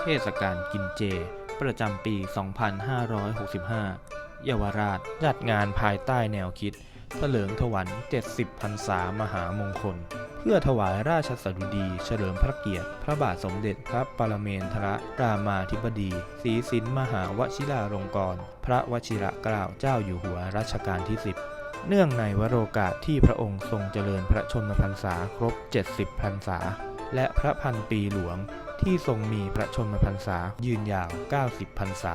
เทศกาลกินเจ ประจำปี 2565 เยาวราชจัดงานภายใต้แนวคิดเถลิงถวัน 70พรรษามหามงคล เพื่อถวายราชสดุดี เฉลิมพระเกียรติ พระบาทสมเด็จพระปรเมนทรรามาธิบดีศรีสินมหาวชิราลงกรณพระวชิระเกล้าเจ้าอยู่หัวรัชกาลที่ 10 เนื่องในวโรกาสที่พระองค์ทรงเจริญพระชนมพรรษาครบ 70 พรรษา และพระพันปีหลวง ที่ทรงมีพระชนมพรรษายืนยาว 90 พรรษา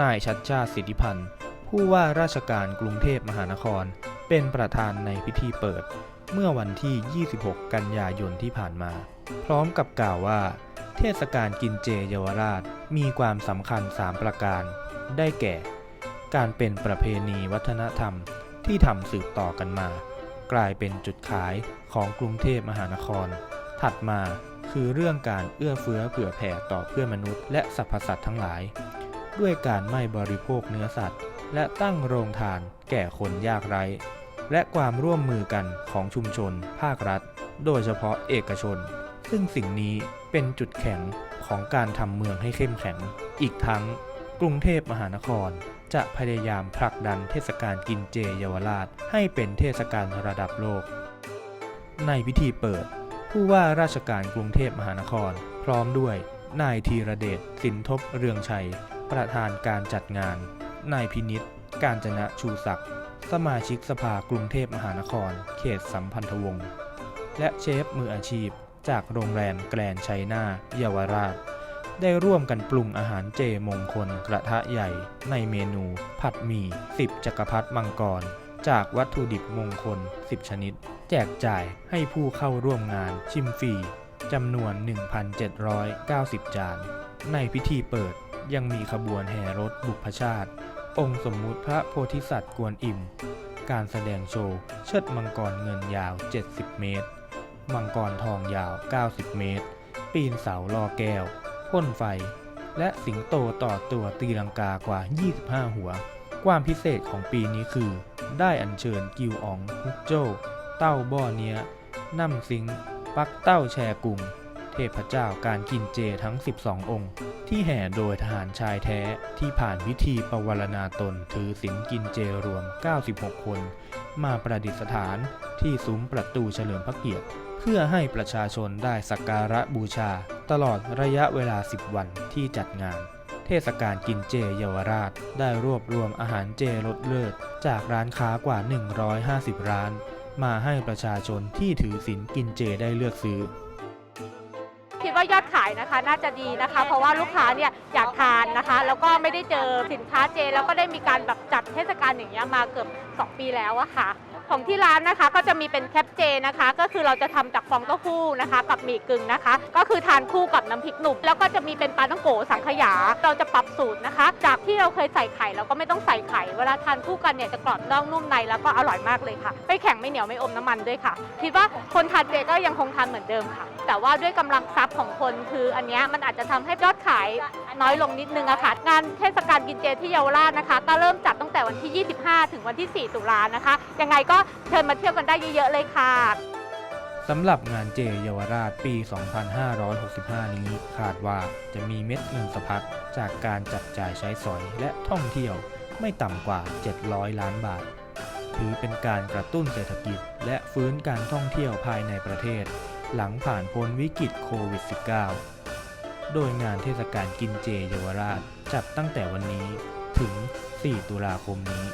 นายชัดชาติสิทธิพันธ์ ผู้ว่าราชการกรุงเทพมหานคร เป็นประธานในพิธีเปิด เมื่อวันที่ 26 กันยายนที่ผ่านมา พร้อมกับกล่าวว่า เทศกาลกินเจเยาวราชมีความสำคัญ 3 ประการ ได้แก่ การเป็นประเพณีวัฒนธรรมที่ทำสืบต่อกันมา กลายเป็นจุดขายของกรุงเทพมหานคร ถัดมาคือเรื่องการเอื้อเฟื้อเผื่อแผ่ต่อเพื่อนมนุษย์และสรรพสัตว์ทั้งหลาย ด้วยการไม่บริโภคเนื้อสัตว์ และตั้งโรงทานแก่คนยากไร้ และความร่วมมือกันของชุมชน ภาครัฐ โดยเฉพาะเอกชน ซึ่งสิ่งนี้เป็นจุดแข็งของการทำเมืองให้เข้มแข็ง อีกทั้งกรุงเทพมหานครจะพยายามผลักดันเทศกาลกินเจเยาวราชให้เป็นเทศกาลระดับโลก ในพิธีเปิด ผู้ว่าราชการกรุงเทพมหานคร พร้อมด้วยนายธีรเดชสินทบเรืองชัย ประธานการจัดงาน นายพินิษการจนะชูศักดิ์สมาชิกสภากรุงเทพมหานคร เขตสัมพันธวงศ์และเชฟมืออาชีพ จากโรงแรมแกรนชัยนาเยาวราช ได้ร่วมกันปรุงอาหารเจมงคลกระทะใหญ่ ในเมนู ผัดหมี่10จักรพรรดิมังกร จากวัตถุดิบมงคล 10 ชนิด แจกจ่ายให้ผู้เข้าร่วมงานชิมฟรีจำนวน 1,790 จาน ในพิธีเปิดยังมีขบวนแห่รถบุพชาติ องค์สมมุติพระโพธิสัตว์กวนอิม การแสดงโชว์ เชิดมังกรเงินยาว 70 เมตร มังกรทองยาว 90 เมตร ปีนเสาลอแก้ว พ่นไฟ และสิงโตต่อตัวตีลังกากว่า 25 หัว ความพิเศษของปีนี้คือ ได้อัญเชิญกิวอองฮุกโจ้เต้าบ่อเนี้ยน้ำสิง ปักเต้าแชกุง เทพเจ้าการกินเจทั้ง 12 องค์ ที่แห่โดยทหารชายแท้ที่ผ่านพิธีปวารณาตนถือศีลกินเจรวม 96 คน มาประดิษฐานที่ซุ้มประตูเฉลิมพระเกียรติเพื่อให้ประชาชนได้สักการะบูชา ตลอดระยะเวลา 10 วันที่จัดงาน เทศกาลกินเจเยาวราช ได้รวบรวมอาหารเจรสเลิศจากร้านค้ากว่า 150 ร้าน มาให้ประชาชนที่ถือศีลกินเจได้เลือกซื้อ คิดว่ายอดขายนะคะน่าจะดีนะคะ เพราะว่าลูกค้าเนี่ยอยากทานนะคะ แล้วก็ไม่ได้เจอสินค้าเจ แล้วก็ได้มีการแบบจัดเทศกาลอย่างเงี้ยมาเกือบ 2 ปีแล้วอะค่ะ ของที่ร้านนะคะก็จะมีเป็นแคปเจนะคะ ก็คือเราจะทำจากฟองเต้าหู้นะคะ กับหมี่กึ่งนะคะ ก็คือทานคู่กับน้ำพริกหนุ่มแล้วก็จะมีเป็นปลาต้องโกสังขยา เราจะปรับสูตรนะคะ จากที่เราเคยใส่ไข่เราก็ไม่ต้องใส่ไข่เวลาทานคู่กันเนี่ยจะกรอบนอกนุ่มในแล้วก็อร่อยมากเลยค่ะไม่แข็งไม่เหนียวไม่อมน้ำมันด้วยค่ะคิดว่าคนทานเจก็ยังคงทานเหมือนเดิมค่ะ แต่ว่าด้วยกำลังทรัพย์ของคนคืออันนี้มันอาจจะทำให้ยอดขายน้อยลงนิดนึงอะค่ะงานเทศกาลกินเจที่เยาวราชนะคะ ก็เริ่มจัดตั้งแต่วันที่ 25 ถึงวันที่ 4 ตุลานะคะ ยังไงก็เชิญมาเที่ยวกันได้เยอะๆเลยค่ะสำหรับงานเจเยาวราชปี 2565 นี้คาดว่าจะมีเม็ดเงินสะพัดจากการจับจ่ายใช้สอยและท่องเที่ยวไม่ต่ำกว่า 700 ล้านบาท ถือเป็นการกระตุ้นเศรษฐกิจ และฟื้นการท่องเที่ยวภายในประเทศ หลังผ่านพ้นวิกฤตโควิด -19 โดยงานเทศกาลกินเจเยาวราชจัดตั้งแต่วันนี้ถึง 4 ตุลาคมนี้